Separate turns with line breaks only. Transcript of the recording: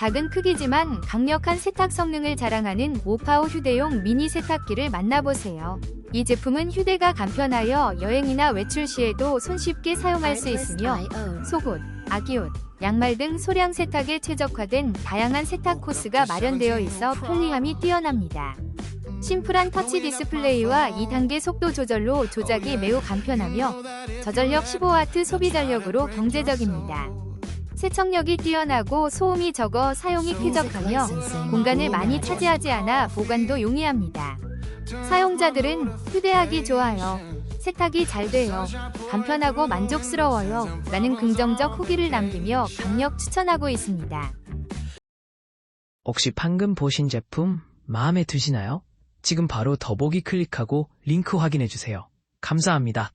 작은 크기지만 강력한 세탁 성능을 자랑하는 오파오 휴대용 미니 세탁기를 만나보세요. 이 제품은 휴대가 간편하여 여행이나 외출 시에도 손쉽게 사용할 수 있으며 속옷, 아기옷, 양말 등 소량 세탁에 최적화된 다양한 세탁 코스가 마련되어 있어 편리함이 뛰어납니다. 심플한 터치 디스플레이와 2단계 속도 조절로 조작이 매우 간편하며 저전력 15W 소비 전력으로 경제적입니다. 세척력이 뛰어나고 소음이 적어 사용이 쾌적하며 공간을 많이 차지하지 않아 보관도 용이합니다. 사용자들은 휴대하기 좋아요. 세탁이 잘 돼요. 간편하고 만족스러워요. 라는 긍정적 후기를 남기며 강력 추천하고 있습니다.
혹시 방금 보신 제품 마음에 드시나요? 지금 바로 더보기 클릭하고 링크 확인해 주세요. 감사합니다.